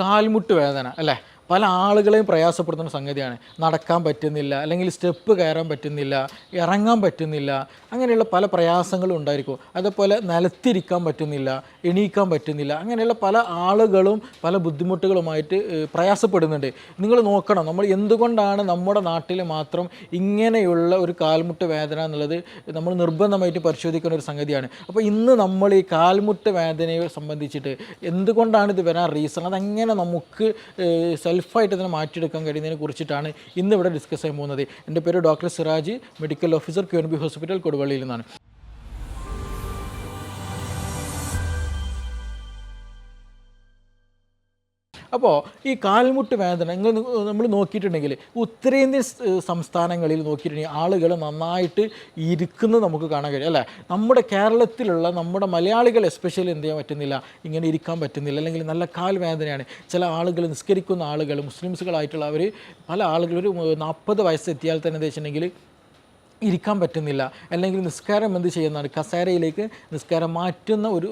കാൽമുട്ട് വേദന അല്ലേ? പല ആളുകളെയും പ്രയാസപ്പെടുത്തുന്ന സംഗതിയാണ്. നടക്കാൻ പറ്റുന്നില്ല അല്ലെങ്കിൽ സ്റ്റെപ്പ് കയറാൻ പറ്റുന്നില്ല ഇറങ്ങാൻ പറ്റുന്നില്ല അങ്ങനെയുള്ള പല പ്രയാസങ്ങളും ഉണ്ടായിരിക്കും. അതേപോലെ നിലത്തിരിക്കാൻ പറ്റുന്നില്ല എണീക്കാൻ പറ്റുന്നില്ല അങ്ങനെയുള്ള പല ആളുകളും പല ബുദ്ധിമുട്ടുകളുമായിട്ട് പ്രയാസപ്പെടുന്നുണ്ട്. നിങ്ങൾ നോക്കണം നമ്മൾ എന്തുകൊണ്ടാണ് നമ്മുടെ നാട്ടിൽ മാത്രം ഇങ്ങനെയുള്ള ഒരു കാൽമുട്ട് വേദന എന്നുള്ളത് നമ്മൾ നിർബന്ധമായിട്ട് പരിശോധിക്കുന്ന ഒരു സംഗതിയാണ്. അപ്പോൾ ഇന്ന് നമ്മൾ ഈ കാൽമുട്ട് വേദനയെ സംബന്ധിച്ചിട്ട് എന്തുകൊണ്ടാണ് ഇത് വരാൻ റീസൺ അതെങ്ങനെ നമുക്ക് സെൽഫായിട്ട് ഇതിനെ മാറ്റിയെടുക്കാൻ കഴിയുന്നതിനെ കുറിച്ചിട്ടാണ് ഇന്ന് ഇവിടെ ഡിസ്കസ് ചെയ്യാൻ പോകുന്നത്. എന്റെ പേര് ഡോക്ടർ സിറാജ് മെഡിക്കൽ ഓഫീസർ ക്യൂൻബി ഹോസ്പിറ്റൽ കൊടുവള്ളിയിൽ നിന്നാണ്. അപ്പോൾ ഈ കാൽമുട്ട് വേദന നിങ്ങൾ നമ്മൾ നോക്കിയിട്ടുണ്ടെങ്കിൽ ഉത്തരേന്ത്യൻ സംസ്ഥാനങ്ങളിൽ നോക്കിയിട്ടുണ്ടെങ്കിൽ ആളുകൾ നന്നായിട്ട് ഇരിക്കുന്നത് നമുക്ക് കാണാൻ കഴിയും. അല്ലേ? നമ്മുടെ കേരളത്തിലുള്ള നമ്മുടെ മലയാളികൾ എസ്പെഷ്യലി എന്ത് ചെയ്യാൻ പറ്റുന്നില്ല? ഇങ്ങനെ ഇരിക്കാൻ പറ്റുന്നില്ല. അല്ലെങ്കിൽ നല്ല കാൽ വേദനയാണ്. ചില ആളുകൾ നിസ്കരിക്കുന്ന ആളുകൾ മുസ്ലിംസുകളായിട്ടുള്ള അവർ പല ആളുകൾ ഒരു നാൽപ്പത് വയസ്സെത്തിയാൽ തന്നെ എന്താ വെച്ചിട്ടുണ്ടെങ്കിൽ ഇരിക്കാൻ പറ്റുന്നില്ല. അല്ലെങ്കിൽ നിസ്കാരം എന്ത് ചെയ്യുന്നതാണ്? കസേരയിലേക്ക് നിസ്കാരം മാറ്റുന്ന ഒരു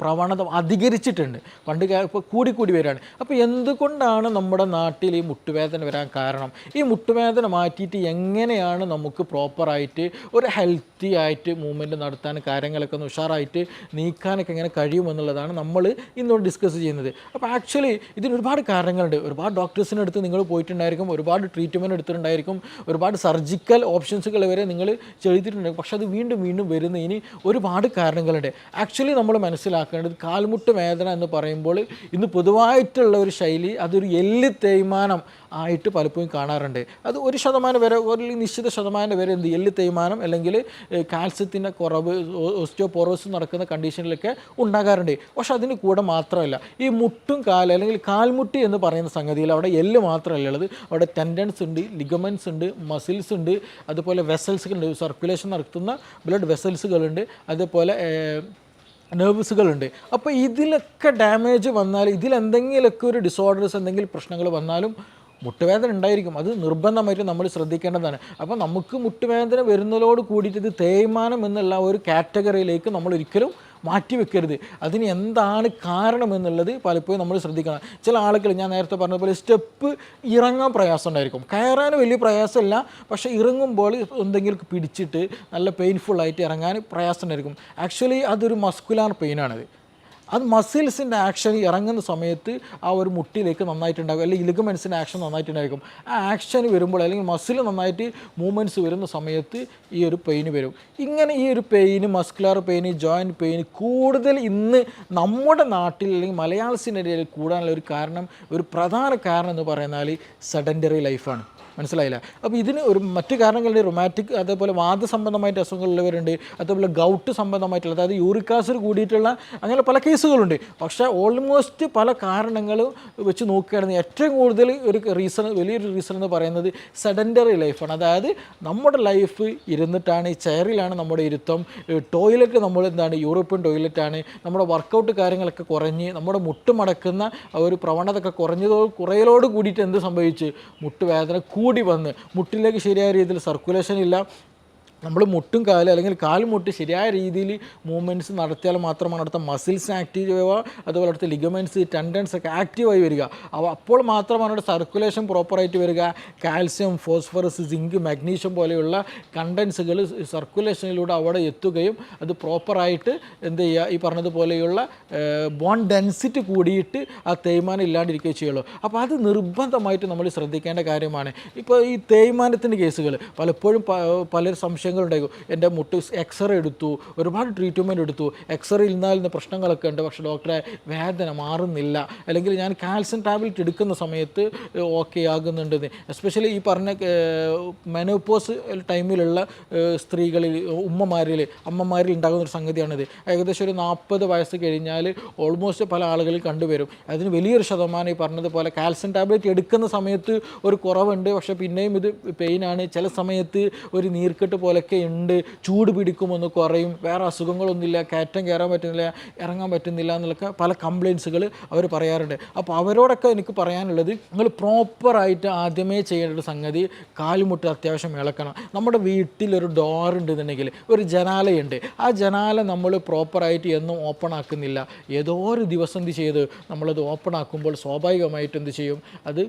പ്രവണത അധികരിച്ചിട്ടുണ്ട്. പണ്ട് ഇപ്പോൾ കൂടി വരികയാണ് അപ്പോൾ എന്തുകൊണ്ടാണ് നമ്മുടെ നാട്ടിൽ ഈ മുട്ടുവേദന വരാൻ കാരണം? ഈ മുട്ടുവേദന മാറ്റിയിട്ട് എങ്ങനെയാണ് നമുക്ക് പ്രോപ്പറായിട്ട് ഒരു ഹെൽത്തി ആയിട്ട് മൂവ്മെന്റ് നടത്താൻ കാര്യങ്ങളൊക്കെ ഒന്ന് ഉഷാറായിട്ട് നീക്കാനൊക്കെ എങ്ങനെ കഴിയുമെന്നുള്ളതാണ് നമ്മൾ ഇന്നോട് ഡിസ്കസ് ചെയ്യുന്നത്. അപ്പോൾ ആക്ച്വലി ഇതിന് ഒരുപാട് കാരണങ്ങളുണ്ട്. ഒരുപാട് ഡോക്ടേഴ്സിന്റെ അടുത്ത് നിങ്ങൾ പോയിട്ടുണ്ടായിരിക്കും. ഒരുപാട് ട്രീറ്റ്മെന്റ് എടുത്തിട്ടുണ്ടായിരിക്കും. ഒരുപാട് സർജിക്കൽ ഓപ്ഷൻസുകൾ വരെ നിങ്ങൾ ചെയ്തിട്ടുണ്ട്. പക്ഷെ അത് വീണ്ടും വീണ്ടും വരുന്നതിന് ഒരുപാട് കാരണങ്ങളുണ്ട്. ആക്ച്വലി നമ്മൾ മനസ്സിലാക്കേണ്ടത് കാൽമുട്ട് വേദന എന്ന് പറയുമ്പോൾ ഇന്ന് പൊതുവായിട്ടുള്ള ഒരു ശൈലി അതൊരു എല്ല് തേയ്മാനം. ആയിട്ട് പലപ്പോഴും കാണാറുണ്ട്. അത് ഒരു ശതമാനം വരെ ഒരു നിശ്ചിത ശതമാനം വരെ എന്ത് എല്ല് തേയ്മാനം അല്ലെങ്കിൽ കാൽസ്യത്തിന്റെ കുറവ് ഓസ്റ്റിയോപോറോസ് നടക്കുന്ന കണ്ടീഷനിലൊക്കെ ഉണ്ടാകാറുണ്ട്. പക്ഷെ അതിന് കൂടെ മാത്രമല്ല ഈ മുട്ടും കാൽ അല്ലെങ്കിൽ കാൽമുട്ടി എന്ന് പറയുന്ന സംഗതിയിൽ അവിടെ എല്ല് മാത്രമല്ല ഉള്ളത്. അവിടെ ടെൻഡൻസ് ഉണ്ട് ലിഗമെൻസ് ഉണ്ട് മസിൽസ് ഉണ്ട് അതുപോലെ വെസൽസ് ഉണ്ട്. സർക്കുലേഷൻ നടത്തുന്ന ബ്ലഡ് വെസൽസുകളുണ്ട് അതുപോലെ നെർവസുകളുണ്ട് അപ്പോൾ ഇതിലൊക്കെ ഡാമേജ് വന്നാൽ ഇതിലെന്തെങ്കിലുമൊക്കെ ഒരു ഡിസോർഡേഴ്സ് എന്തെങ്കിലും പ്രശ്നങ്ങൾ വന്നാലും മുട്ടുവേദന ഉണ്ടായിരിക്കും. അത് നിർബന്ധമായിട്ട് നമ്മൾ ശ്രദ്ധിക്കേണ്ടതാണ്. അപ്പോൾ നമുക്ക് മുട്ടുവേദന വരുന്നതോട് കൂടിയിട്ട് ഇത് തേയ്മാനം എന്നുള്ള ഒരു കാറ്റഗറിയിലേക്ക് നമ്മൾ ഒരിക്കലും മാറ്റി വെക്കരുത്. അതിന് എന്താണ് കാരണം എന്നുള്ളത് പലപ്പോഴും നമ്മൾ ശ്രദ്ധിക്കണം. ചില ആളുകൾ ഞാൻ നേരത്തെ പറഞ്ഞതുപോലെ സ്റ്റെപ്പ് ഇറങ്ങാൻ പ്രയാസം ഉണ്ടായിരിക്കും. കയറാൻ വലിയ പ്രയാസമില്ല. പക്ഷേ ഇറങ്ങുമ്പോൾ എന്തെങ്കിലും പിടിച്ചിട്ട് നല്ല പെയിൻഫുൾ ആയിട്ട് ഇറങ്ങാൻ പ്രയാസം ഉണ്ടായിരിക്കും. ആക്ച്വലി അതൊരു മസ്കുലാർ പെയിനാണത് അത് മസിൽസിന്റെ ആക്ഷൻ ഇറങ്ങുന്ന സമയത്ത് ആ ഒരു മുട്ടിലേക്ക് നന്നായിട്ടുണ്ടാകും അല്ലെങ്കിൽ ലിഗമെൻസിന്റെ ആക്ഷൻ നന്നായിട്ടുണ്ടായിരിക്കും. ആ ആക്ഷൻ വരുമ്പോൾ അല്ലെങ്കിൽ മസിൽ നന്നായിട്ട് മൂവ്മെന്റ്സ് വരുന്ന സമയത്ത് ഈ ഒരു പെയിന് വരും. ഇങ്ങനെ ഈ ഒരു pain muscular pain joint pain കൂടുതൽ ഇന്ന് നമ്മുടെ നാട്ടിൽ അല്ലെങ്കിൽ മലയാള ഇടയിൽ കൂടാനുള്ള ഒരു കാരണം ഒരു പ്രധാന കാരണം എന്ന് പറയുന്നാൽ സെഡന്ററി ലൈഫാണ് മനസ്സിലായില്ല. അപ്പോൾ ഇതിന് ഒരു മറ്റു കാരണങ്ങളുണ്ട്. റൊമാറ്റിക് അതേപോലെ വാദ സംബന്ധമായിട്ട് അസുഖങ്ങളുള്ളവരുണ്ട് അതേപോലെ ഗൗട്ട് സംബന്ധമായിട്ടുള്ള അതായത് യൂറിക് ആസിഡ് കൂടിയിട്ടുള്ള അങ്ങനെ പല കേസുകളുണ്ട്. പക്ഷേ ഓൾമോസ്റ്റ് പല കാരണങ്ങളും വെച്ച് നോക്കുകയാണെങ്കിൽ ഏറ്റവും കൂടുതൽ ഒരു റീസൺ വലിയൊരു റീസൺ എന്ന് പറയുന്നത് സെഡന്ററി ലൈഫാണ് അതായത് നമ്മുടെ ലൈഫ് ഇരുന്നിട്ടാണ് ചെയറിലാണ് നമ്മുടെ ഇരുത്തം ടോയ്ലറ്റ് നമ്മൾ എന്താണ് യൂറോപ്യൻ ടോയ്ലറ്റാണ് നമ്മുടെ വർക്കൗട്ട് കാര്യങ്ങളൊക്കെ കുറഞ്ഞ് നമ്മുടെ മുട്ട് മടക്കുന്ന ഒരു പ്രവണതയൊക്കെ കുറഞ്ഞതോ കുറയലോട് കൂടിയിട്ട് എന്ത് സംഭവിച്ച്? മുട്ടുവേദന കൂടി വന്ന് മുട്ടിലേക്ക് ശരിയായ രീതിയിൽ സർക്കുലേഷൻ ഇല്ല. നമ്മൾ മുട്ടും കാൽ അല്ലെങ്കിൽ കാൽമുട്ട് ശരിയായ രീതിയിൽ മൂവ്മെന്റ്സ് നടത്തിയാൽ മാത്രമാണ് അടുത്ത മസിൽസ് ആക്റ്റീവ് ആവുക. അതുപോലെ അടുത്ത ലിഗമെന്റ്സ് ടെൻഡൻസ് ഒക്കെ ആക്റ്റീവായി വരിക. അവ അപ്പോൾ മാത്രമാണ് അവിടെ സർക്കുലേഷൻ പ്രോപ്പറായിട്ട് വരിക. കാൽസ്യം ഫോസ്ഫറസ് സിങ്ക് മാഗ്നീഷ്യം പോലെയുള്ള കണ്ടൻസുകൾ സർക്കുലേഷനിലൂടെ അവിടെ എത്തുകയും അത് പ്രോപ്പറായിട്ട് എന്ത് ചെയ്യുക? ഈ പറഞ്ഞതുപോലെയുള്ള ബോൺ ഡെൻസിറ്റി കൂടിയിട്ട് ആ തേയ്മാനം ഇല്ലാണ്ടിരിക്കുകയും ചെയ്യുള്ളൂ. അപ്പോൾ അത് നിർബന്ധമായിട്ട് നമ്മൾ ശ്രദ്ധിക്കേണ്ട കാര്യമാണ്. ഇപ്പോൾ ഈ തേയ്മാനത്തിന്റെ കേസുകൾ പലപ്പോഴും പലരും പല സംശയങ്ങളുണ്ടാകും എന്റെ മുട്ട് എക്സ്റേ എടുത്തു ഒരുപാട് ട്രീറ്റ്മെന്റ് എടുത്തു. എക്സ്റേ ഇരുന്നാലിന്ന് പ്രശ്നങ്ങളൊക്കെ ഉണ്ട്. പക്ഷേ ഡോക്ടറെ വേദന മാറുന്നില്ല. അല്ലെങ്കിൽ ഞാൻ കാൽസ്യം ടാബ്ലറ്റ് എടുക്കുന്ന സമയത്ത് ഓക്കെ ആകുന്നുണ്ടെന്ന് എസ്പെഷ്യലി ഈ പറഞ്ഞ മെനോപ്പോസ് ടൈമിലുള്ള സ്ത്രീകളിൽ ഉമ്മമാരിൽ അമ്മമാരിൽ ഉണ്ടാകുന്ന ഒരു സംഗതിയാണിത്. ഏകദേശം ഒരു നാൽപ്പത് വയസ്സ് കഴിഞ്ഞാൽ ഓൾമോസ്റ്റ് പല ആളുകളിൽ കണ്ടുവരും. അതിന് വലിയൊരു ശതമാനം ഈ പറഞ്ഞതുപോലെ കാൽസ്യം ടാബ്ലറ്റ് എടുക്കുന്ന സമയത്ത് ഒരു കുറവുണ്ട്. പക്ഷേ പിന്നെയും ഇത് പെയിനാണ് ചില സമയത്ത് ഒരു നീർക്കെട്ട് പോലെ പോലെയൊക്കെ ഉണ്ട്. ചൂട് പിടിക്കുമെന്ന് കുറയും. വേറെ അസുഖങ്ങളൊന്നുമില്ല. കയറ്റം കയറാൻ പറ്റുന്നില്ല. ഇറങ്ങാൻ പറ്റുന്നില്ല എന്നൊക്കെ പല കംപ്ലയിൻസുകൾ അവർ പറയാറുണ്ട്. അപ്പോൾ അവരോടൊക്കെ എനിക്ക് പറയാനുള്ളത് നിങ്ങൾ പ്രോപ്പറായിട്ട് ആദ്യമേ ചെയ്യേണ്ട ഒരു സംഗതി കാലുമുട്ട് അത്യാവശ്യം ഇളക്കണം. നമ്മുടെ വീട്ടിലൊരു ഡോർ ഉണ്ടെന്നുണ്ടെങ്കിൽ ഒരു ജനാലയുണ്ട്. ആ ജനാല നമ്മൾ പ്രോപ്പറായിട്ട് എന്നും ഓപ്പൺ ആക്കുന്നില്ല. ഏതോ ഒരു ദിവസം എന്ത് ചെയ്ത് നമ്മളത് ഓപ്പൺ ആക്കുമ്പോൾ സ്വാഭാവികമായിട്ട് എന്ത് ചെയ്യും? അത്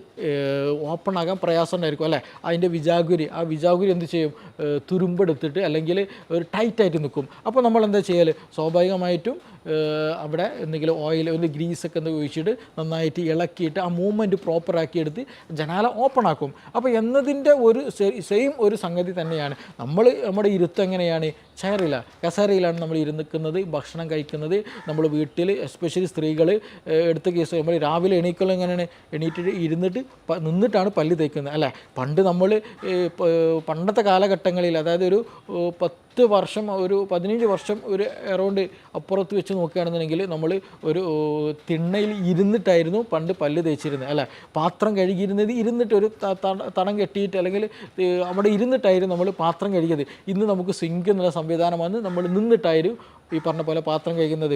ഓപ്പൺ ആകാൻ പ്രയാസം ഉണ്ടായിരിക്കും അല്ലേ? അതിന്റെ വിജാഗുരി ആ വിജാഗുരി എന്ത് ചെയ്യും? ഏഹ് തുരുമ്പെടുത്തിട്ട് അല്ലെങ്കിൽ ഒരു ടൈറ്റായിട്ട് നിൽക്കും. അപ്പോൾ നമ്മൾ എന്താ ചെയ്യൽ സ്വാഭാവികമായിട്ടും അവിടെ എന്തെങ്കിലും ഓയിൽ ഒരു ഗ്രീസൊക്കെ എന്ത് ഒഴിച്ചിട്ട് നന്നായിട്ട് ഇളക്കിയിട്ട് ആ മൂവ്മെന്റ് പ്രോപ്പറാക്കി എടുത്ത് ജനാല ഓപ്പൺ ആക്കും. അപ്പോൾ എന്നതിന്റെ ഒരു സെയിം ഒരു സംഗതി തന്നെയാണ്. നമ്മൾ നമ്മുടെ ഇരുത്തം എങ്ങനെയാണ്? ചെയറില്ല കസേരയിലാണ് നമ്മൾ ഇരുന്നിക്കുന്നത് ഭക്ഷണം കഴിക്കുന്നത്. നമ്മൾ വീട്ടിൽ എസ്പെഷ്യലി സ്ത്രീകൾ എടുത്ത കേസ് നമ്മൾ രാവിലെ എണീക്കലും എങ്ങനെയാണ്? എണീറ്റിട്ട് ഇരുന്നിട്ട് നിന്നിട്ടാണ് പല്ല് തേക്കുന്നത്. അല്ലേ? പണ്ട് നമ്മൾ പണ്ടത്തെ കാലഘട്ടങ്ങളിൽ അതായത് ഒരു പത്ത് വർഷം ഒരു പതിനഞ്ച് വർഷം ഒരു അറൗണ്ട് അപ്പുറത്ത് വെച്ച് നോക്കുകയാണെന്നുണ്ടെങ്കിൽ നമ്മൾ ഒരു തിണ്ണയിൽ ഇരുന്നിട്ടായിരുന്നു പണ്ട് പല്ല് തേച്ചിരുന്നത്. അല്ല? പാത്രം കഴുകിയിരുന്നത് ഇരുന്നിട്ട് ഒരു തടം കെട്ടിയിട്ട് അല്ലെങ്കിൽ അവിടെ ഇരുന്നിട്ടായിരുന്നു നമ്മൾ പാത്രം കഴുകിയത്. ഇന്ന് നമുക്ക് സിങ്ക് എന്നുള്ള സംവിധാനം വന്ന് നമ്മൾ നിന്നിട്ടായിരുന്നു ഈ പറഞ്ഞ പോലെ പാത്രം കഴിക്കുന്നത്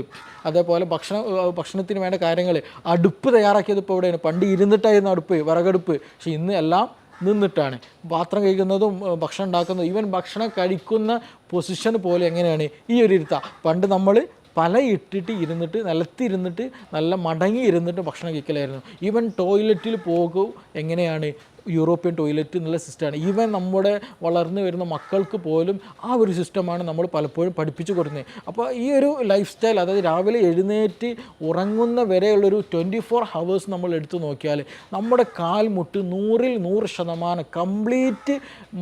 അതേപോലെ ഭക്ഷണം ഭക്ഷണത്തിന് വേണ്ട കാര്യങ്ങൾ അടുപ്പ് തയ്യാറാക്കിയത് ഇപ്പോൾ എവിടെയാണ്? പണ്ട് ഇരുന്നിട്ടായിരുന്നു അടുപ്പ് വിറകടുപ്പ്. പക്ഷേ ഇന്ന് എല്ലാം നിന്നിട്ടാണ്. പാത്രം കഴിക്കുന്നതും ഭക്ഷണം ഉണ്ടാക്കുന്നതും ഈവൻ ഭക്ഷണം കഴിക്കുന്ന പൊസിഷൻ പോലെ എങ്ങനെയാണ്? ഈ ഒരു ഇരുത്ത. പണ്ട് നമ്മൾ പല ഇട്ടിട്ട് ഇരുന്നിട്ട് നിലത്തിരുന്നിട്ട് നല്ല മടങ്ങി ഇരുന്നിട്ട് ഭക്ഷണം കഴിക്കലായിരുന്നു. ഈവൻ ടോയ്ലറ്റിൽ പോകും എങ്ങനെയാണ്? യൂറോപ്യൻ ടോയ്ലറ്റ് എന്നുള്ള സിസ്റ്റമാണ്. ഈവൻ നമ്മുടെ വളർന്നു വരുന്ന മക്കൾക്ക് പോലും ആ ഒരു സിസ്റ്റമാണ് നമ്മൾ പലപ്പോഴും പഠിപ്പിച്ചു കൊടുക്കുന്നത്. അപ്പോൾ ഈ ഒരു ലൈഫ് സ്റ്റൈൽ അതായത് രാവിലെ എഴുന്നേറ്റ് ഉറങ്ങുന്ന വരെയുള്ളൊരു ട്വന്റി ഫോർ ഹവേഴ്സ് നമ്മൾ എടുത്തു നോക്കിയാൽ നമ്മുടെ കാൽ മുട്ട് നൂറിൽ നൂറ് ശതമാനം കംപ്ലീറ്റ്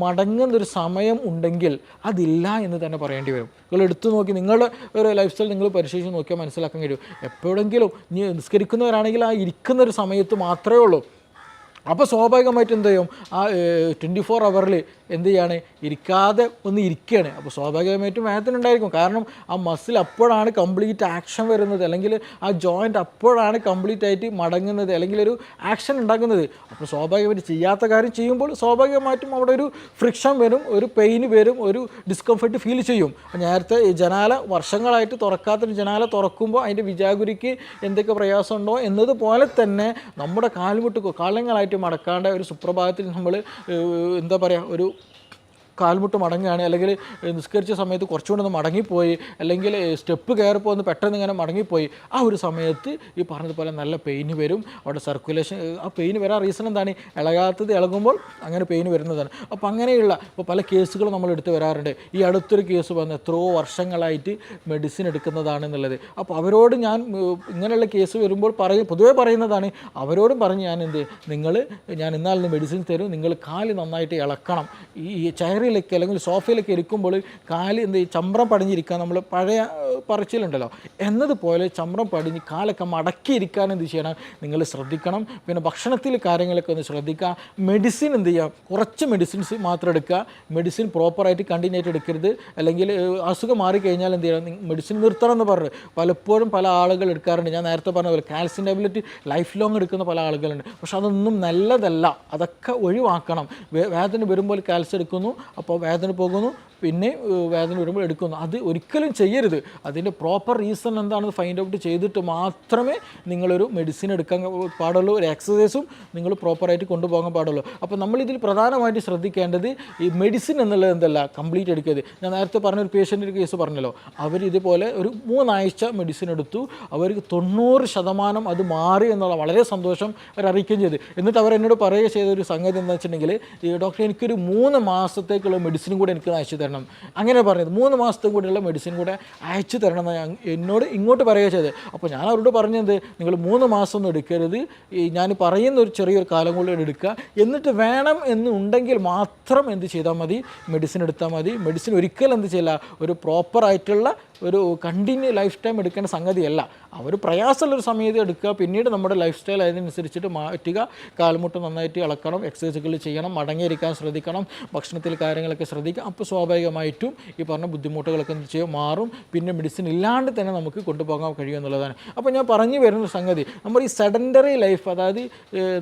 മടങ്ങുന്നൊരു സമയം ഉണ്ടെങ്കിൽ അതില്ല എന്ന് തന്നെ പറയേണ്ടി വരും. നിങ്ങൾ എടുത്തു നോക്കി നിങ്ങളുടെ ഒരു ലൈഫ് സ്റ്റൈൽ നിങ്ങൾ പരിശോധിച്ച് നോക്കിയാൽ മനസ്സിലാക്കാൻ കഴിയും. എപ്പോഴെങ്കിലും നിസ്കരിക്കുന്നവരാണെങ്കിൽ ആ ഇരിക്കുന്ന ഒരു സമയത്ത് മാത്രമേ ഉള്ളൂ. അപ്പോൾ സ്വാഭാവികമായിട്ട് എന്ത് ചെയ്യും? ആ ട്വന്റി ഫോർ അവറിൽ എന്ത് ചെയ്യാണ്? ഇരിക്കാതെ ഒന്ന് ഇരിക്കുകയാണ് അപ്പോൾ സ്വാഭാവികമായിട്ടും വേദനയുണ്ടായിരിക്കും കാരണം ആ മസിൽ അപ്പോഴാണ് കംപ്ലീറ്റ് ആക്ഷൻ വരുന്നത്. അല്ലെങ്കിൽ ആ ജോയിന്റ് അപ്പോഴാണ് കംപ്ലീറ്റ് ആയിട്ട് മടങ്ങുന്നത്. അല്ലെങ്കിൽ ഒരു ആക്ഷൻ ഉണ്ടാക്കുന്നത്. അപ്പോൾ സ്വാഭാവികമായിട്ട് ചെയ്യാത്ത കാര്യം ചെയ്യുമ്പോൾ സ്വാഭാവികമായിട്ടും അവിടെ ഒരു ഫ്രിക്ഷൻ വരും ഒരു പെയിൻ വരും ഒരു ഡിസ്കംഫർട്ട് ഫീൽ ചെയ്യും. നേരത്തെ ജനാല വർഷങ്ങളായിട്ട് തുറക്കാത്തൊരു ജനാല തുറക്കുമ്പോൾ അതിന്റെ വിജാഗുരിക്ക് എന്തൊക്കെ പ്രയാസമുണ്ടോ എന്നതുപോലെ തന്നെ നമ്മുടെ കാൽമുട്ട് കാലങ്ങളായിട്ട് മടക്കാണ്ട് ഒരു സുപ്രഭാതത്തിൽ നമ്മൾ എന്താ പറയുക ഒരു കാൽമുട്ട് മടങ്ങുകയാണ്. അല്ലെങ്കിൽ നിസ്കരിച്ച സമയത്ത് കുറച്ചുകൂടെ ഒന്ന് മടങ്ങിപ്പോയി. അല്ലെങ്കിൽ സ്റ്റെപ്പ് കയറിപ്പോൾ ഒന്ന് പെട്ടെന്ന് ഇങ്ങനെ മടങ്ങിപ്പോയി. ആ ഒരു സമയത്ത് ഈ പറഞ്ഞതുപോലെ നല്ല പെയിൻ വരും. അവിടെ സർക്കുലേഷൻ ആ പെയിൻ വരാൻ റീസൺ എന്താണ്? ഇളകാത്തത് ഇളകുമ്പോൾ അങ്ങനെ പെയിൻ വരുന്നതാണ്. അപ്പോൾ അങ്ങനെയുള്ള ഇപ്പോൾ പല കേസുകളും നമ്മൾ എടുത്ത് വരാറുണ്ട്. ഈ അടുത്തൊരു കേസ് വന്ന് എത്രയോ വർഷങ്ങളായിട്ട് മെഡിസിൻ എടുക്കുന്നതാണെന്നുള്ളത് അപ്പോൾ അവരോട് ഞാൻ ഇങ്ങനെയുള്ള കേസ് വരുമ്പോൾ പറയും പൊതുവേ പറയുന്നതാണ്. അവരോടും പറഞ്ഞ് ഞാൻ എന്ത് നിങ്ങൾ ഞാൻ ഇന്നാലിന് മെഡിസിൻ തരും. നിങ്ങൾ കാൽ നന്നായിട്ട് ഇളക്കണം. ഈ ചെയറിലൊക്കെ അല്ലെങ്കിൽ സോഫയിലൊക്കെ ഇരിക്കുമ്പോൾ കാൽ എന്ത് ചമ്രം പടിഞ്ഞിരിക്കാൻ നമ്മൾ പഴയ പറച്ചിലുണ്ടല്ലോ. എന്നതുപോലെ ചമ്രം പടിഞ്ഞ് കാലൊക്കെ മടക്കിയിരിക്കാൻ എന്ത് ചെയ്യണം? നിങ്ങൾ ശ്രദ്ധിക്കണം. പിന്നെ ഭക്ഷണത്തിൽ കാര്യങ്ങളൊക്കെ ഒന്ന് ശ്രദ്ധിക്കുക. മെഡിസിൻ എന്ത് ചെയ്യുക? കുറച്ച് മെഡിസിൻസ് മാത്രം എടുക്കുക. മെഡിസിൻ പ്രോപ്പറായിട്ട് കണ്ടിന്യൂ ആയിട്ട് എടുക്കരുത്. അല്ലെങ്കിൽ അസുഖം മാറിക്കഴിഞ്ഞാൽ എന്ത് ചെയ്യണം? മെഡിസിൻ നിർത്തണം എന്ന് പറഞ്ഞു പലപ്പോഴും പല ആളുകൾ എടുക്കാറുണ്ട്. ഞാൻ നേരത്തെ പറഞ്ഞ പോലെ കാൽസ്യം ടാബ്ലറ്റ് ലൈഫ് ലോങ് എടുക്കുന്ന പല ആളുകളുണ്ട്. പക്ഷെ അതൊന്നും നല്ലതല്ല. അതൊക്കെ ഒഴിവാക്കണം. വേദന വരുമ്പോൾ കാൽസ്യം എടുക്കുന്നു. അപ്പോൾ വേദന പോകുന്നു. പിന്നെ വേദന വരുമ്പോൾ എടുക്കുന്നു. അത് ഒരിക്കലും ചെയ്യരുത്. അതിന്റെ പ്രോപ്പർ റീസൺ എന്താണെന്ന് ഫൈൻഡ് ഔട്ട് ചെയ്തിട്ട് മാത്രമേ നിങ്ങളൊരു മെഡിസിൻ എടുക്കാൻ പാടുള്ളൂ ഒരു എക്സസൈസും നിങ്ങൾ പ്രോപ്പറായിട്ട് കൊണ്ടുപോകാൻ പാടുള്ളൂ. അപ്പോൾ നമ്മളിതിൽ പ്രധാനമായിട്ട് ശ്രദ്ധിക്കേണ്ടത് ഈ മെഡിസിൻ എന്നുള്ളത് എന്തല്ല കംപ്ലീറ്റ് എടുക്കരുത് ഞാൻ നേരത്തെ പറഞ്ഞ ഒരു പേഷ്യന്റെ കേസ് പറഞ്ഞല്ലോ. അവർ ഇതുപോലെ ഒരു മൂന്നാഴ്ച മെഡിസിൻ എടുത്തു. അവർക്ക് തൊണ്ണൂറ് ശതമാനം അത് മാറി എന്നുള്ള വളരെ സന്തോഷം അവർ അറിയിക്കുകയും ചെയ്തു. എന്നിട്ട് അവർ എന്നോട് പറയുക ചെയ്ത ഒരു സംഗതി എന്താ വെച്ചിട്ടുണ്ടെങ്കിൽ ഡോക്ടർ എനിക്കൊരു മൂന്ന് മാസത്തേക്കുള്ള മെഡിസിനും കൂടെ എനിക്ക് അയച്ചു തരണം. അങ്ങനെ പറഞ്ഞത്. മൂന്ന് മാസത്തെ കൂടെയുള്ള മെഡിസിൻ കൂടെ അയച്ചു തരണം എന്ന് എന്നോട് ഇങ്ങോട്ട് പറയുക ചെയ്തത്. അപ്പോൾ ഞാൻ അവരോട് പറഞ്ഞത് നിങ്ങൾ മൂന്ന് മാസം ഒന്നും എടുക്കരുത്. ഞാൻ പറയുന്ന ഒരു ചെറിയൊരു കാലം കൂടെ എടുക്കുക. എന്നിട്ട് വേണം എന്നുണ്ടെങ്കിൽ മാത്രം എന്ത് ചെയ്താൽ മതി? മെഡിസിൻ എടുത്താൽ മതി. മെഡിസിൻ ഒരിക്കലും എന്ത് ചെയ്യില്ല. ഒരു പ്രോപ്പർ ആയിട്ടുള്ള ഒരു കണ്ടിന്യൂ ലൈഫ് ടൈം എടുക്കേണ്ട സംഗതിയല്ല. അവർ പ്രയാസമുള്ളൊരു സമയത്ത് എടുക്കുക. പിന്നീട് നമ്മുടെ ലൈഫ് സ്റ്റൈൽ അതിനനുസരിച്ചിട്ട് മാറ്റുക. കാൽമുട്ട് നന്നായിട്ട് ഇളക്കണം. എക്സസൈസുകൾ ചെയ്യണം. മടങ്ങിയിരിക്കാൻ ശ്രദ്ധിക്കണം. ഭക്ഷണത്തിൽ കാര്യങ്ങളൊക്കെ ശ്രദ്ധിക്കുക. അപ്പോൾ സ്വാഭാവികമായിട്ടും ഈ പറഞ്ഞ ബുദ്ധിമുട്ടുകളൊക്കെ എന്ത് ചെയ്യും? മാറും. പിന്നെ മെഡിസിൻ ഇല്ലാണ്ട് തന്നെ നമുക്ക് കൊണ്ടുപോകാൻ കഴിയും എന്നുള്ളതാണ്. അപ്പോൾ ഞാൻ പറഞ്ഞു വരുന്ന സംഗതി. നമ്മൾ ഈ സെഡൻഡറി ലൈഫ് അതായത്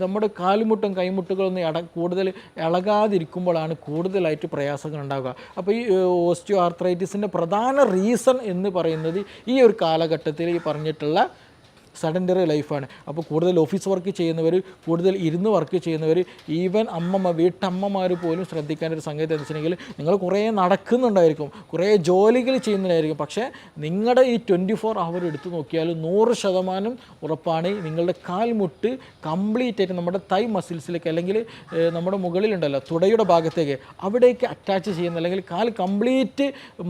നമ്മുടെ കാൽമുട്ടും കൈമുട്ടുകളൊന്നും ഇട കൂടുതൽ ഇളകാതിരിക്കുമ്പോഴാണ് കൂടുതലായിട്ട് പ്രയാസങ്ങൾ ഉണ്ടാകുക അപ്പോൾ ഈ ഓസ്റ്റിയോ ആർത്രൈറ്റിസിന്റെ പ്രധാന റീസൺ എന്ന് പറയുന്നത് ഈ ഒരു കാലഘട്ടത്തിൽ ഈ പറഞ്ഞിട്ടുള്ള സഡൻഡറി ലൈഫാണ്. അപ്പോൾ കൂടുതൽ ഓഫീസ് വർക്ക് ചെയ്യുന്നവർ കൂടുതൽ ഇരുന്ന് വർക്ക് ചെയ്യുന്നവർ ഈവൻ അമ്മമ്മ വീട്ടമ്മമാർ പോലും ശ്രദ്ധിക്കാൻ ഒരു സംഗതി എന്ന് നിങ്ങൾ കുറേ നടക്കുന്നുണ്ടായിരിക്കും. കുറേ ജോലികൾ ചെയ്യുന്നുണ്ടായിരിക്കും. പക്ഷേ നിങ്ങളുടെ ഈ ട്വന്റി ഫോർ അവർ എടുത്തു നോക്കിയാൽ നൂറ് ശതമാനം ഉറപ്പാണ് നിങ്ങളുടെ കാൽമുട്ട് കംപ്ലീറ്റ് ആയിട്ട് നമ്മുടെ തൈ മസിൽസിലേക്ക് അല്ലെങ്കിൽ നമ്മുടെ മുകളിലുണ്ടല്ലോ തുടയുടെ ഭാഗത്തേക്ക് അവിടേക്ക് അറ്റാച്ച് ചെയ്യുന്ന അല്ലെങ്കിൽ കാൽ കംപ്ലീറ്റ്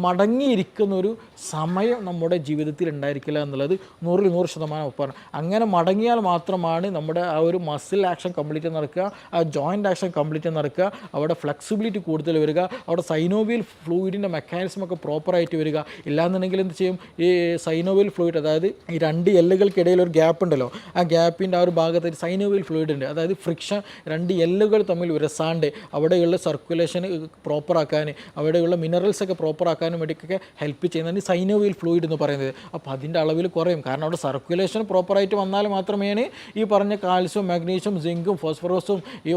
മടങ്ങിയിരിക്കുന്ന ഒരു സമയം നമ്മുടെ ജീവിതത്തിൽ ഉണ്ടായിരിക്കില്ല എന്നുള്ളത് നൂറിൽ നൂറ് ശതമാനം ഉറപ്പാണ് അങ്ങനെ മടങ്ങിയാൽ മാത്രമാണ് നമ്മുടെ ആ ഒരു മസിൽ ആക്ഷൻ കംപ്ലീറ്റ് നടക്കുക. ആ ജോയിന്റ് ആക്ഷൻ കംപ്ലീറ്റ് നടക്കുക. അവിടെ ഫ്ലെക്സിബിലിറ്റി കൂടുതൽ വരിക. അവിടെ സൈനോവിയൽ ഫ്ലൂയിഡിന്റെ മെക്കാനിസം ഒക്കെ പ്രോപ്പറായിട്ട് വരിക. ഇല്ലാന്നുണ്ടെങ്കിൽ എന്ത് ചെയ്യും? ഈ സൈനോവിയൽ ഫ്ലൂയിഡ് അതായത് ഈ രണ്ട് എല്ലുകൾക്കിടയിൽ ഒരു ഗ്യാപ്പ് ഉണ്ടല്ലോ. ആ ഗ്യാപ്പിന്റെ ആ ഒരു ഭാഗത്ത് സൈനോവിയൽ ഫ്ലൂയിഡ് ഉണ്ട്. അതായത് ഫ്രിക്ഷൻ രണ്ട് എല്ലുകൾ തമ്മിൽ ഉരസാണ്ട് അവിടെയുള്ള സർക്കുലേഷൻ പ്രോപ്പറാക്കാൻ അവിടെയുള്ള മിനറൽസ് ഒക്കെ പ്രോപ്പറാക്കാനും വേണ്ടിയൊക്കെ ഹെൽപ്പ് ചെയ്യുന്നതാണ് സൈനോവിയൽ ഫ്ലൂയിഡ് എന്ന് പറയുന്നത്. അപ്പോൾ അതിന്റെ അളവിൽ കുറയും. കാരണം അവിടെ സർക്കുലേഷൻ പ്രോപ്പറായിട്ട് വന്നാൽ മാത്രമേ ഈ പറഞ്ഞ കാൽസ്യം മാഗ്നീഷ്യം സിങ്കും ഫോസ്ഫറസും ഈ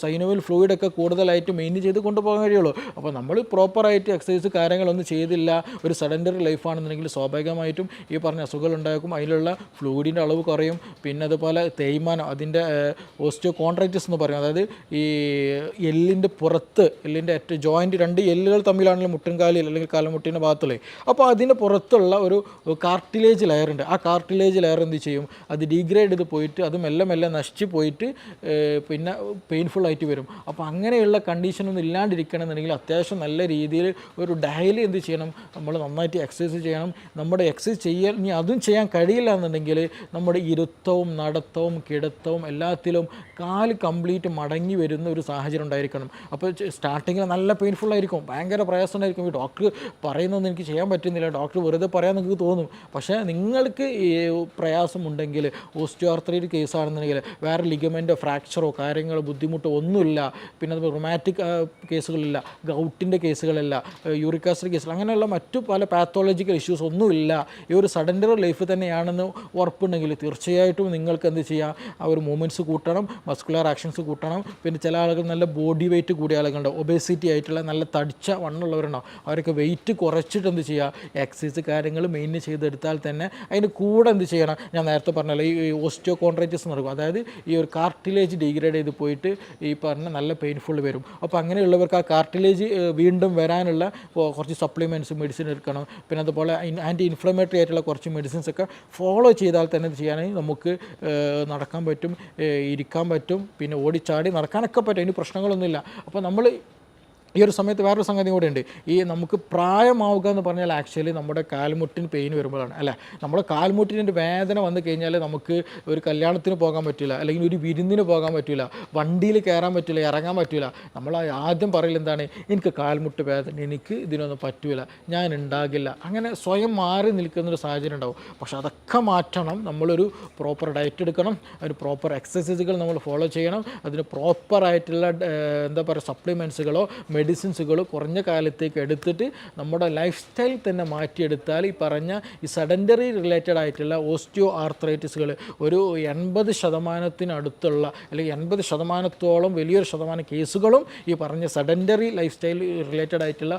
സൈനുവിൽ ഫ്ലൂയിഡൊക്കെ കൂടുതലായിട്ട് മെയിൻ ചെയ്ത് കൊണ്ടുപോകാൻ കഴിയുള്ളൂ. അപ്പോൾ നമ്മൾ പ്രോപ്പറായിട്ട് എക്സസൈസ് കാര്യങ്ങളൊന്നും ചെയ്തില്ല. ഒരു സഡൻഡറി ലൈഫാണെന്നുണ്ടെങ്കിൽ സ്വാഭാവികമായിട്ടും ഈ പറഞ്ഞ അസുഖങ്ങൾ ഉണ്ടാക്കും അതിലുള്ള ഫ്ലൂയിഡിന്റെ അളവ് കുറയും. പിന്നെ അതുപോലെ തേയ്മാനം അതിന്റെ ഓസ്റ്റിയോ കോൺട്രാക്റ്റിസ് എന്ന് പറയും. അതായത് ഈ എല്ലിന്റെ പുറത്ത് എല്ലിന്റെ ഏറ്റവും ജോയിന്റ് രണ്ട് എല്ലുകൾ തമ്മിലാണല്ലോ മുട്ടുംകാലിൽ അല്ലെങ്കിൽ കാലമുട്ടിന്റെ ഭാഗത്തുള്ളത്. അപ്പോൾ അതിന്റെ പുറത്തുള്ള ഒരു കാർട്ടിലേജ് ലെയറുണ്ട് ആ കാർട്ടിലേജ് ലെയർ എന്ത് ചെയ്യും? അത് ഡീഗ്രേഡ് ചെയ്ത് പോയിട്ട് അത് മെല്ലെ മെല്ലെ നശിച്ച് പോയിട്ട് പിന്നെ പെയിൻഫുൾ ആയിട്ട് വരും. അപ്പോൾ അങ്ങനെയുള്ള കണ്ടീഷനൊന്നും ഇല്ലാണ്ടിരിക്കണമെന്നുണ്ടെങ്കിൽ അത്യാവശ്യം നല്ല രീതിയിൽ ഒരു ഡയലി എന്ത് ചെയ്യണം? നമ്മൾ നന്നായിട്ട് എക്സസൈസ് ചെയ്യണം. നമ്മുടെ എക്സസൈസ് ചെയ്യാൻ ഇനി അതും ചെയ്യാൻ കഴിയില്ല എന്നുണ്ടെങ്കിൽ നമ്മുടെ ഇരുത്തവും നടത്തവും കിടത്തവും എല്ലാത്തിലും കാൽ കംപ്ലീറ്റ് മടങ്ങി വരുന്ന ഒരു സാഹചര്യം ഉണ്ടായിരിക്കണം. അപ്പോൾ സ്റ്റാർട്ടിങ്ങിൽ നല്ല പെയിൻഫുൾ ആയിരിക്കും. ഭയങ്കര പ്രയാസം ഉണ്ടായിരിക്കും ഈ ഡോക്ടർ പറയുന്നതൊന്നും എനിക്ക് ചെയ്യാൻ പറ്റുന്നില്ല. ഡോക്ടർ വെറുതെ പറയാൻ നിങ്ങൾക്ക് തോന്നും. പക്ഷേ നിങ്ങൾക്ക് ഈ പ്രയാസമുണ്ടെങ്കിൽ ഓസ്റ്റിയോർത്രൈഡ് കേസാണെന്നുണ്ടെങ്കിൽ വേറെ ലിഗമെന്റോ ഫ്രാക്ചറോ കാര്യങ്ങളോ ബുദ്ധിമുട്ടോ ഒന്നുമില്ല. പിന്നെ അതുപോലെ റൊമാറ്റിക് കേസുകളില്ല ഗൗട്ടിന്റെ കേസുകളില്ല യൂറിക് കേസുകൾ അങ്ങനെയുള്ള മറ്റു പല പാത്തോളജിക്കൽ ഇഷ്യൂസ് ഒന്നുമില്ല. ഈ ഒരു സഡൻഡർ ലൈഫ് തന്നെയാണെന്ന് ഉറപ്പുണ്ടെങ്കിൽ തീർച്ചയായിട്ടും നിങ്ങൾക്ക് എന്ത് ചെയ്യുക ആ ഒരു മൂവ്മെന്റ്സ് കൂട്ടണം മസ്കുലർ ആക്ഷൻസ് കൂട്ടണം. പിന്നെ ചില ആളുകൾ നല്ല ബോഡി വെയിറ്റ് കൂടിയ ആളുകളുണ്ട്. ഒബേസിറ്റി ആയിട്ടുള്ള നല്ല തടിച്ച വണ്ണുള്ളവരുണ്ടാവും. അവരൊക്കെ വെയിറ്റ് കുറച്ചിട്ട് എന്ത് ചെയ്യുക? എക്സസൈസ് കാര്യങ്ങൾ മെയിൻ ചെയ്തെടുത്താൽ തന്നെ അതിന് കൂടെ എന്ത് ചെയ്യണം? ഞാൻ നേരത്തെ പറഞ്ഞല്ലോ ഈ ഓസ്റ്റിയോ കോൺട്രൈറ്റിസ് നടക്കും അതായത് ഈ ഒരു കാർട്ടിലേജ് ഡീഗ്രേഡ് ചെയ്ത് പോയിട്ട് ഈ പറഞ്ഞ നല്ല പെയിൻഫുൾ വരും. അപ്പോൾ അങ്ങനെയുള്ളവർക്ക് ആ കാർട്ടിലേജ് വീണ്ടും വരാനുള്ള കുറച്ച് സപ്ലിമെന്റ്സ് മെഡിസിൻ എടുക്കണം. പിന്നെ അതുപോലെ ആന്റി ഇൻഫ്ലമേറ്ററി ആയിട്ടുള്ള കുറച്ച് മെഡിസിൻസ് ഒക്കെ ഫോളോ ചെയ്താൽ തന്നെ ചെയ്യാനായി നമുക്ക് നടക്കാൻ പറ്റും ഇരിക്കാൻ പറ്റും പിന്നെ ഓടിച്ചാടി നടക്കാനൊക്കെ പറ്റും. അതിന് പ്രശ്നങ്ങളൊന്നുമില്ല. അപ്പോൾ നമ്മൾ ഈ ഒരു സമയത്ത് വേറൊരു സംഗതി കൂടെ ഉണ്ട്. ഈ നമുക്ക് പ്രായമാവുക എന്ന് പറഞ്ഞാൽ ആക്ച്വലി നമ്മുടെ കാൽമുട്ടിന് പെയിൻ വരുമ്പോഴാണ് അല്ലേ? നമ്മുടെ കാൽമുട്ടിന്റെ വേദന വന്നു കഴിഞ്ഞാൽ നമുക്ക് ഒരു കല്യാണത്തിന് പോകാൻ പറ്റില്ല അല്ലെങ്കിൽ ഒരു വിരുന്നിന് പോകാൻ പറ്റില്ല വണ്ടിയിൽ കയറാൻ പറ്റില്ല ഇറങ്ങാൻ പറ്റില്ല നമ്മൾ ആദ്യം പറയൽ എന്താണ്? എനിക്ക് കാൽമുട്ട് വേദന എനിക്ക് ഇതിനൊന്നും പറ്റില്ല ഞാൻ ഉണ്ടാകില്ല. അങ്ങനെ സ്വയം മാറി നിൽക്കുന്നൊരു സാഹചര്യം ഉണ്ടാവും. പക്ഷെ അതൊക്കെ മാറ്റണം. നമ്മളൊരു പ്രോപ്പർ ഡയറ്റ് എടുക്കണം. ഒരു പ്രോപ്പർ എക്സസൈസുകൾ നമ്മൾ ഫോളോ ചെയ്യണം. അതിന് പ്രോപ്പറായിട്ടുള്ള എന്താ പറയുക സപ്ലിമെന്റ്സുകളോ മെഡിസിൻസുകളോ കുറഞ്ഞ കാലത്തേക്ക് എടുത്തിട്ട് നമ്മുടെ ലൈഫ് സ്റ്റൈൽ തന്നെ മാറ്റിയെടുത്താൽ ഈ പറഞ്ഞ ഈ സഡൻഡറി റിലേറ്റഡ് ആയിട്ടുള്ള ഓസ്റ്റിയോ ആർത്രൈറ്റിസുകൾ ഒരു എൺപത് ശതമാനത്തിനടുത്തുള്ള അല്ലെങ്കിൽ എൺപത് ശതമാനത്തോളം വലിയൊരു ശതമാനം കേസുകളും ഈ പറഞ്ഞ സഡൻഡറി ലൈഫ് സ്റ്റൈൽ റിലേറ്റഡ് ആയിട്ടുള്ള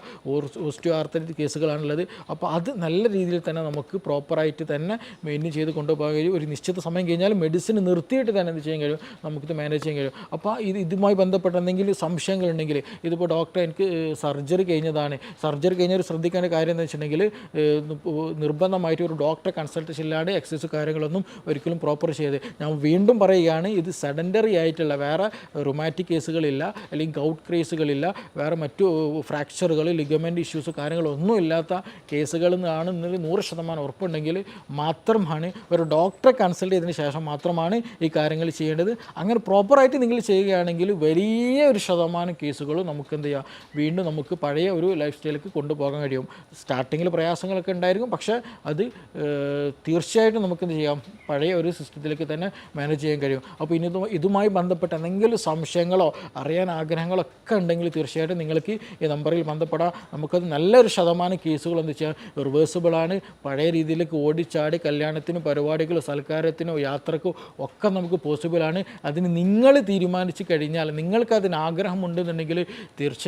ഓസ്റ്റിയോ ആർത്രൈറ്റിസ് കേസുകളാണുള്ളത്. അപ്പോൾ അത് നല്ല രീതിയിൽ തന്നെ നമുക്ക് പ്രോപ്പറായിട്ട് തന്നെ മെയിന്റെയിൻ ചെയ്ത് കൊണ്ടുപോകാൻ കഴിയും. ഒരു നിശ്ചിത സമയം കഴിഞ്ഞാൽ മെഡിസിൻ നിർത്തിയിട്ട് തന്നെ എന്ത് ചെയ്യാൻ കഴിയും? നമുക്കിത് മാനേജ് ചെയ്യാൻ കഴിയും. അപ്പോൾ ഇത് ഇതുമായി ബന്ധപ്പെട്ട എന്തെങ്കിലും സംശയങ്ങളുണ്ടെങ്കിൽ ഇതിപ്പോൾ ഡോക്ടർ എനിക്ക് സർജറി കഴിഞ്ഞതാണ്. സർജറി കഴിഞ്ഞൊരു ശ്രദ്ധിക്കേണ്ട കാര്യം എന്ന് വെച്ചിട്ടുണ്ടെങ്കിൽ നിർബന്ധമായിട്ട് ഒരു ഡോക്ടറെ കൺസൾട്ടേഷൻ ഇല്ലാതെ എക്സസൈസ് കാര്യങ്ങളൊന്നും ഒരിക്കലും പ്രോപ്പർ ചെയ്ത് ഞാൻ വീണ്ടും പറയുകയാണ് ഇത് സെഡൻഡറി ആയിട്ടുള്ള വേറെ റൊമാറ്റിക് കേസുകളില്ല അല്ലെങ്കിൽ ഗൗട്ട് കേസുകളില്ല വേറെ മറ്റു ഫ്രാക്ചറുകൾ ലിഗമെന്റ് ഇഷ്യൂസ് കാര്യങ്ങളൊന്നും ഇല്ലാത്ത കേസുകളിൽ നിന്നാണ് ഇന്നലെ നൂറ് ശതമാനം ഉറപ്പുണ്ടെങ്കിൽ മാത്രമാണ് ഒരു ഡോക്ടറെ കൺസൾട്ട് ചെയ്തതിന് ശേഷം മാത്രമാണ് ഈ കാര്യങ്ങൾ ചെയ്യേണ്ടത്. അങ്ങനെ പ്രോപ്പറായിട്ട് നിങ്ങൾ ചെയ്യുകയാണെങ്കിൽ വലിയ ഒരു ശതമാനം കേസുകളും നമുക്ക് എന്ത് ചെയ്യാം വീണ്ടും നമുക്ക് പഴയ ഒരു ലൈഫ് സ്റ്റൈലിലേക്ക് കൊണ്ടുപോകാൻ കഴിയും. സ്റ്റാർട്ടിങ്ങിൽ പ്രയാസങ്ങളൊക്കെ ഉണ്ടായിരിക്കും. പക്ഷേ അത് തീർച്ചയായിട്ടും നമുക്ക് എന്ത് ചെയ്യാം? പഴയ ഒരു സിസ്റ്റത്തിലേക്ക് തന്നെ മാനേജ് ചെയ്യാൻ കഴിയും. അപ്പോൾ ഇനി ഇതുമായി ബന്ധപ്പെട്ട എന്തെങ്കിലും സംശയങ്ങളോ അറിയാൻ ആഗ്രഹങ്ങളോ ഒക്കെ ഉണ്ടെങ്കിൽ തീർച്ചയായിട്ടും നിങ്ങൾക്ക് ഈ നമ്പറിൽ ബന്ധപ്പെടാം. നമുക്കത് നല്ലൊരു ശതമാനം കേസുകൾ എന്താ വെച്ചാൽ റിവേഴ്സിബിളാണ്. പഴയ രീതിയിലേക്ക് ഓടിച്ചാടി കല്യാണത്തിനും പരിപാടികളോ സൽക്കാരത്തിനോ യാത്രക്കോ ഒക്കെ നമുക്ക് പോസിബിളാണ്. അതിന് നിങ്ങൾ തീരുമാനിച്ച് കഴിഞ്ഞാൽ നിങ്ങൾക്ക് അതിന് ആഗ്രഹമുണ്ടെന്നുണ്ടെങ്കിൽ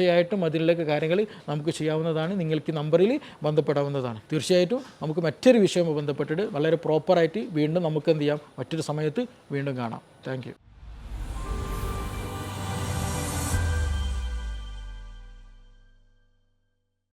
തീർച്ചയായിട്ടും അതിലുള്ള കാര്യങ്ങൾ നമുക്ക് ചെയ്യാവുന്നതാണ്. നിങ്ങൾക്ക് നമ്പറിൽ ബന്ധപ്പെടാവുന്നതാണ്. തീർച്ചയായിട്ടും നമുക്ക് മറ്റൊരു വിഷയവുമായി ബന്ധപ്പെട്ടിട്ട് വളരെ പ്രോപ്പറായിട്ട് വീണ്ടും നമുക്ക് എന്ത് ചെയ്യാം? മറ്റൊരു സമയത്ത് വീണ്ടും കാണാം. താങ്ക്